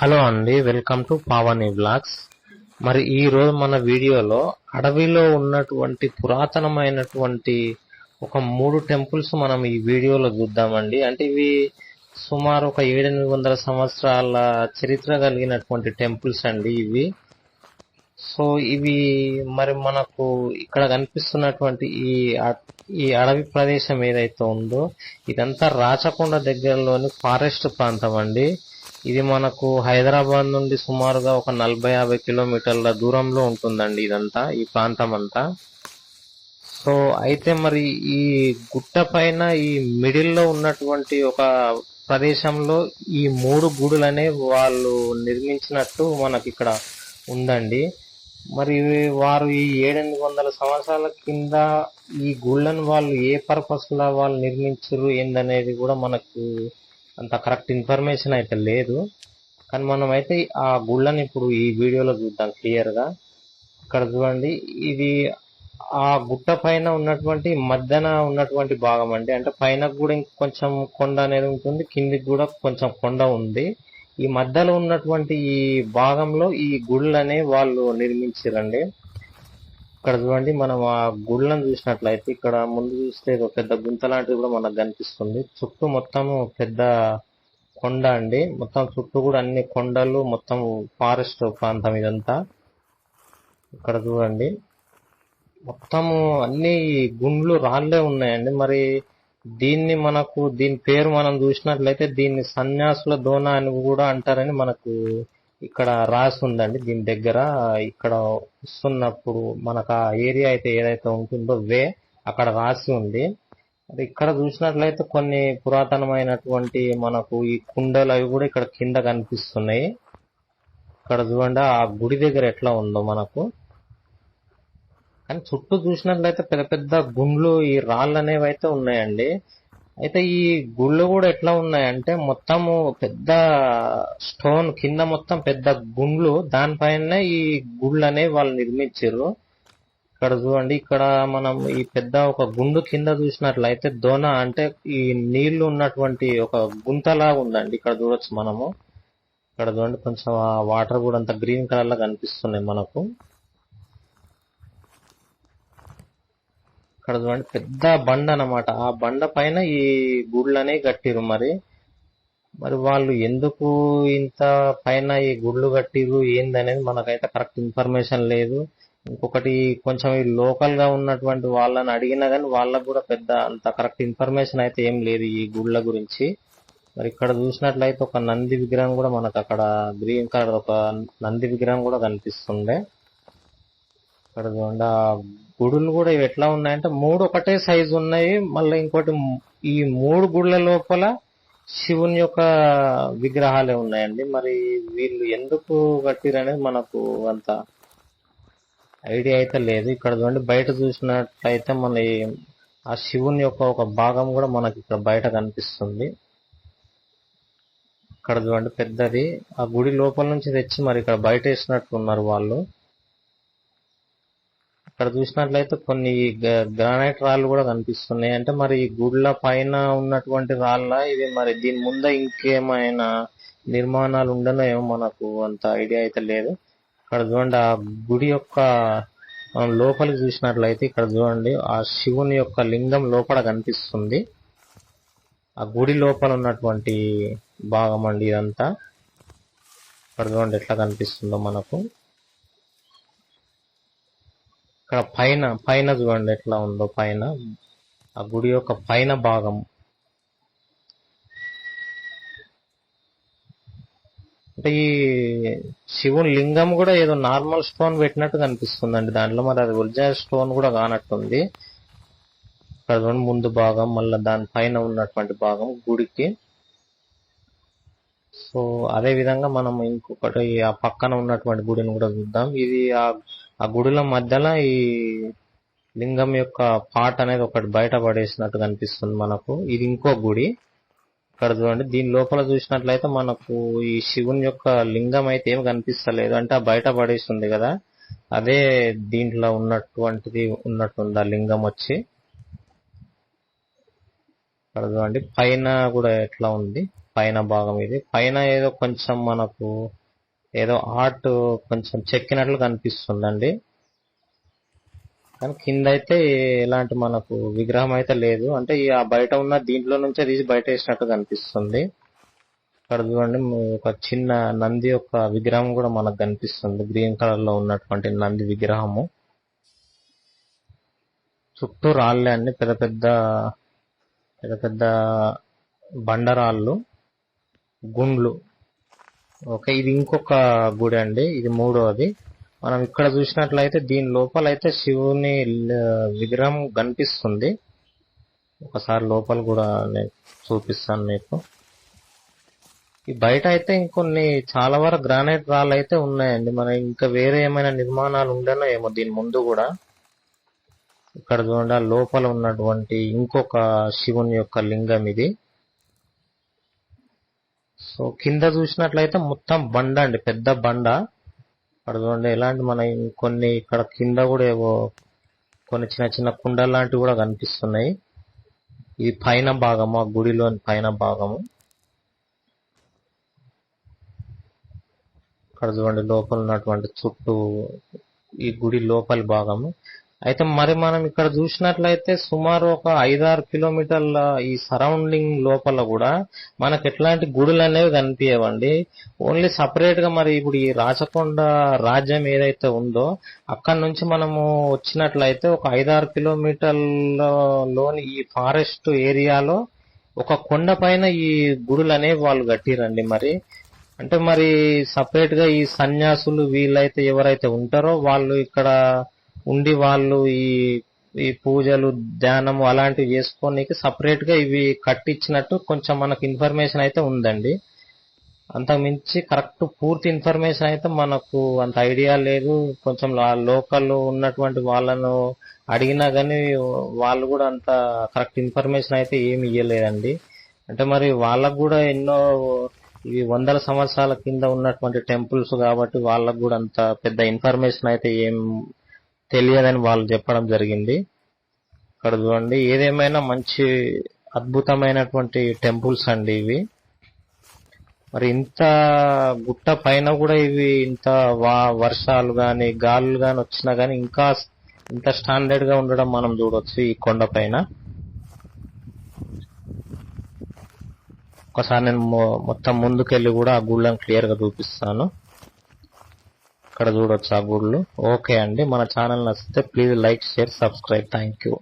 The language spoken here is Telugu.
హలో అండి వెల్కమ్ టు పావని బ్లాగ్స్ మరి ఈ రోజు మన వీడియోలో అడవిలో ఉన్నటువంటి పురాతనమైనటువంటి ఒక మూడు టెంపుల్స్ మనం ఈ వీడియోలో చూద్దామండి. అంటే ఇవి సుమారు ఒక ఏడెనిమిది వందల సంవత్సరాల చరిత్ర కలిగినటువంటి టెంపుల్స్ అండి ఇవి. సో ఇవి మరి మనకు ఇక్కడ కనిపిస్తున్నటువంటి ఈ ఈ అడవి ప్రదేశం ఏదైతే ఉందో ఇదంతా రాచకొండ దగ్గరలోని ఫారెస్ట్ ప్రాంతం అండి. ఇది మనకు హైదరాబాద్ నుండి సుమారుగా ఒక నలభై యాభై కిలోమీటర్ల దూరంలో ఉంటుందండి ఇదంతా ఈ ప్రాంతం అంతా. సో అయితే మరి ఈ గుట్ట పైన ఈ మిడిల్లో ఉన్నటువంటి ఒక ప్రదేశంలో ఈ మూడు గుడులనే వాళ్ళు నిర్మించినట్టు మనకి ఇక్కడ ఉందండి. మరి వారు ఈ ఏడెనిమిది వందల సంవత్సరాల కింద ఈ గుళ్ళను వాళ్ళు ఏ పర్పస్లో వాళ్ళు నిర్మించారు ఏందనేది కూడా మనకు అంత కరెక్ట్ ఇన్ఫర్మేషన్ అయితే లేదు. కానీ మనం అయితే ఆ గుళ్ళని ఇప్పుడు ఈ వీడియోలో చూద్దాం క్లియర్గా. ఇక్కడ చూడండి ఇది ఆ గుట్ట పైన ఉన్నటువంటి మధ్యన ఉన్నటువంటి భాగం అండి. అంటే పైన కూడా ఇంకొంచెం కొండ అనేది ఉంటుంది కిందికి కూడా కొంచెం కొండ ఉంది. ఈ మధ్యలో ఉన్నటువంటి ఈ భాగంలో ఈ గుళ్ళనే వాళ్ళు నిర్మించారండి. ఇక్కడ చూడండి మనం ఆ గుళ్ళను చూసినట్లయితే ఇక్కడ ముందు చూస్తే ఒక పెద్ద గుంత లాంటిది కూడా మనకు కనిపిస్తుంది. చుట్టూ మొత్తం పెద్ద కొండ అండి. మొత్తం చుట్టూ కూడా అన్ని కొండలు మొత్తం ఫారెస్ట్ ప్రాంతం ఇదంతా. ఇక్కడ చూడండి. మొత్తము అన్ని గుండ్లు రాళ్ళే ఉన్నాయండి. మరి దీన్ని మనకు దీని పేరు మనం చూసినట్లయితే దీన్ని సన్యాసుల దోన అని కూడా అంటారని మనకు ఇక్కడ రాసి ఉందండి దీని దగ్గర ఇక్కడ వస్తున్నప్పుడు మనకు ఆ ఏరియా అయితే ఏదైతే ఉంటుందో వే అక్కడ రాసి ఉంది. ఇక్కడ చూసినట్లయితే కొన్ని పురాతనమైనటువంటి మనకు ఈ కుండలు అవి కూడా ఇక్కడ కింద కనిపిస్తున్నాయి. ఇక్కడ చూడండి ఆ గుడి దగ్గర ఎట్లా ఉందో మనకు. కానీ చుట్టూ చూసినట్లయితే పెద్ద పెద్ద గుండ్లు ఈ రాళ్ళు అనేవి అయితే ఉన్నాయండి. అయితే ఈ గుళ్ళు కూడా ఎట్లా ఉన్నాయంటే మొత్తము పెద్ద స్టోన్ కింద మొత్తం పెద్ద గుండ్లు దానిపైన ఈ గుళ్ళు అనేవి వాళ్ళు నిర్మించారు. ఇక్కడ చూడండి ఇక్కడ మనం ఈ పెద్ద ఒక గుండు కింద చూసినట్లయితే దోన అంటే ఈ నీళ్ళు ఉన్నటువంటి ఒక గుంతలాగా ఉందండి ఇక్కడ చూడొచ్చు మనము. ఇక్కడ చూడండి కొంచెం వాటర్ కూడా అంత గ్రీన్ కలర్ లా కనిపిస్తున్నాయి మనకు. ఇక్కడ చూడండి పెద్ద బండ అనమాట ఆ బండ పైన ఈ గుళ్ళనే కట్టిరు మరి. మరి వాళ్ళు ఎందుకు ఇంత పైన ఈ గుళ్ళు కట్టిరు ఏందనేది మనకైతే కరెక్ట్ ఇన్ఫర్మేషన్ లేదు. ఇంకొకటి కొంచెం ఈ లోకల్గా ఉన్నటువంటి వాళ్ళని అడిగినా కానీ వాళ్ళకు కూడా పెద్ద అంత కరెక్ట్ ఇన్ఫర్మేషన్ అయితే ఏం లేదు ఈ గుళ్ళ గురించి. మరి ఇక్కడ చూసినట్లయితే ఒక నంది విగ్రహం కూడా మనకు అక్కడ గ్రీన్ కలర్ ఒక నంది విగ్రహం కూడా కనిపిస్తుండే. ఇక్కడ చూడండి ఆ గుడులు కూడా ఇవి ఎట్లా ఉన్నాయంటే మూడు ఒకటే సైజు ఉన్నాయి. మళ్ళీ ఇంకోటి ఈ మూడు గుళ్ళ లోపల శివుని యొక్క విగ్రహాలే ఉన్నాయండి. మరి వీళ్ళు ఎందుకు కట్టిరనేది మనకు అంత ఐడియా అయితే లేదు. ఇక్కడ చూడండి బయట చూసినట్లయితే మన ఆ శివుని యొక్క ఒక భాగం కూడా మనకి ఇక్కడ బయట కనిపిస్తుంది. ఇక్కడ చూడండి పెద్దది. ఆ గుడి లోపల నుంచి తెచ్చి మరి ఇక్కడ బయట వేసినట్టు ఉన్నారు వాళ్ళు. ఇక్కడ చూసినట్లయితే కొన్ని గ- గ్రానైట్ రాళ్ళు కూడా కనిపిస్తున్నాయి. అంటే మరి ఈ గుడ్ల పైన ఉన్నటువంటి రాళ్ళ ఇది మరి దీని ముంద ఇంకేమైనా నిర్మాణాలు ఉండనో ఏమో మనకు అంత ఐడియా అయితే లేదు. ఇక్కడ చూడండి ఆ గుడి యొక్క మనం లోపలికి చూసినట్లయితే ఇక్కడ చూడండి ఆ శివుని యొక్క లింగం లోపల కనిపిస్తుంది. ఆ గుడి లోపల ఉన్నటువంటి భాగం అండి ఇదంతా. ఇక్కడ చూడండి ఎట్లా కనిపిస్తుందో మనకు. ఇక్కడ పైన పైన చూడండి ఎట్లా ఉందో పైన. ఆ గుడి యొక్క పైన భాగం. అంటే ఈ శివుని లింగం కూడా ఏదో నార్మల్ స్టోన్ పెట్టినట్టు కనిపిస్తుందండి దాంట్లో. మరి అది ఒరిజినల్ స్టోన్ కూడా కానట్టుంది. ఇక్కడ చూడండి ముందు భాగం మళ్ళీ దాని పైన ఉన్నటువంటి భాగం గుడికి. సో అదే విధంగా మనం ఇంకొకటి ఆ పక్కన ఉన్నటువంటి గుడిని కూడా చూద్దాం. ఇది ఆ ఆ గుడిలో మధ్యలో ఈ లింగం యొక్క పాట అనేది ఒకటి బయట పడేసినట్టు కనిపిస్తుంది మనకు. ఇది ఇంకో గుడి. ఇక్కడ చూడండి దీని లోపల చూసినట్లయితే మనకు ఈ శివుని యొక్క లింగం అయితే ఏం కనిపిస్తలేదు. అంటే ఆ బయట పడేస్తుంది కదా అదే దీంట్లో ఉన్నటువంటిది ఉన్నట్టుంది ఆ లింగం వచ్చి. ఇక్కడ చూడండి పైన కూడా ఎట్లా ఉంది? పైన భాగం ఇది. పైన ఏదో కొంచెం మనకు ఏదో ఆర్ట్ కొంచెం చెక్కినట్లు కనిపిస్తుందండి. కానీ కింద అయితే ఎలాంటి మనకు విగ్రహం అయితే లేదు. అంటే ఈ ఆ బయట ఉన్న దీంట్లో నుంచే తీసి బయట వేసినట్టు కనిపిస్తుంది. ఇక్కడ చూడండి ఒక చిన్న నంది యొక్క విగ్రహం కూడా మనకు కనిపిస్తుంది. గ్రీన్ కలర్లో ఉన్నటువంటి నంది విగ్రహము. చుట్టూ రాళ్ళే అండి. పెద్ద పెద్ద పెద్ద పెద్ద బండరాళ్ళు గుండ్లు. ఓకే ఇది ఇంకొక గుడి అండి. ఇది మూడోది. మనం ఇక్కడ చూసినట్లయితే దీని లోపల అయితే శివుని విగ్రహం కనిపిస్తుంది. ఒకసారి లోపల కూడా నేను చూపిస్తాను మీకు. ఈ బయట అయితే ఇంకొన్ని చాలా వరకు గ్రానైట్ రాళ్ళు అయితే ఉన్నాయండి. మన ఇంకా వేరే ఏమైనా నిర్మాణాలు ఉండేనా ఏమో దీని ముందు కూడా. ఇక్కడ చూడండి లోపల ఉన్నటువంటి ఇంకొక శివుని యొక్క లింగం ఇది. సో కింద చూసినట్లయితే మొత్తం బండ అండి. పెద్ద బండ. అక్కడ చూడండి ఎలాంటి మన కొన్ని ఇక్కడ కింద కూడా ఏవో కొన్ని చిన్న చిన్న కుండలు లాంటివి కూడా కనిపిస్తున్నాయి. ఇది పైన భాగము ఆ గుడిలోని పైన భాగము. ఇక్కడ చూడండి లోపల ఉన్నటువంటి చుట్టూ ఈ గుడి లోపలి భాగము. అయితే మరి మనం ఇక్కడ చూసినట్లయితే సుమారు ఒక ఐదారు కిలోమీటర్ల ఈ సరౌండింగ్ లోపల కూడా మనకు ఎట్లాంటి గుడులు అనేవి కనిపించవండి ఓన్లీ సపరేట్గా మరి ఇప్పుడు ఈ రాచకొండ రాజ్యం ఏదైతే ఉందో అక్కడ నుంచి మనము వచ్చినట్లయితే ఒక ఐదారు కిలోమీటర్లలోని ఈ ఫారెస్ట్ ఏరియాలో ఒక కొండ పైన ఈ గుడులు అనేవి వాళ్ళు కట్టిరండి మరి. అంటే మరి సపరేట్గా ఈ సన్యాసులు వీళ్ళైతే ఎవరైతే ఉంటారో వాళ్ళు ఇక్కడ ఉండి వాళ్ళు ఈ ఈ పూజలు ధ్యానము అలాంటివి చేసుకోనికి సపరేట్గా ఇవి కట్టించినట్టు కొంచెం మనకు ఇన్ఫర్మేషన్ అయితే ఉందండి. అంతకుమించి కరెక్ట్ పూర్తి ఇన్ఫర్మేషన్ అయితే మనకు అంత ఐడియా లేదు. కొంచెం లోకల్ ఉన్నటువంటి వాళ్ళను అడిగినా కానీ వాళ్ళు కూడా అంత కరెక్ట్ ఇన్ఫర్మేషన్ అయితే ఏమి ఇవ్వలేదండి అంటే మరి వాళ్ళకు కూడా ఎన్నో ఇవి వందల సంవత్సరాల కింద ఉన్నటువంటి టెంపుల్స్ కాబట్టి వాళ్ళకు కూడా అంత పెద్ద ఇన్ఫర్మేషన్ అయితే ఏం తెలియదని వాళ్ళు చెప్పడం జరిగింది. ఇక్కడ చూడండి ఏదేమైనా మంచి అద్భుతమైనటువంటి టెంపుల్స్ అండి ఇవి. మరి ఇంత గుట్ట పైన కూడా ఇవి ఇంత వా వర్షాలు కానీ గాలులు కానీ వచ్చినా కానీ ఇంకా ఇంత స్టాండర్డ్గా ఉండడం మనం చూడవచ్చు ఈ కొండ పైన. ఒకసారి నేను మొ- మొత్తం ముందుకెళ్ళి కూడా ఆ గుళ్ళని క్లియర్గా చూపిస్తాను. ఇక్కడ చూడొచ్చు ఆ గుళ్ళు. ఓకే అండి. మన ఛానల్ నచ్చితే please like share subscribe. Thank you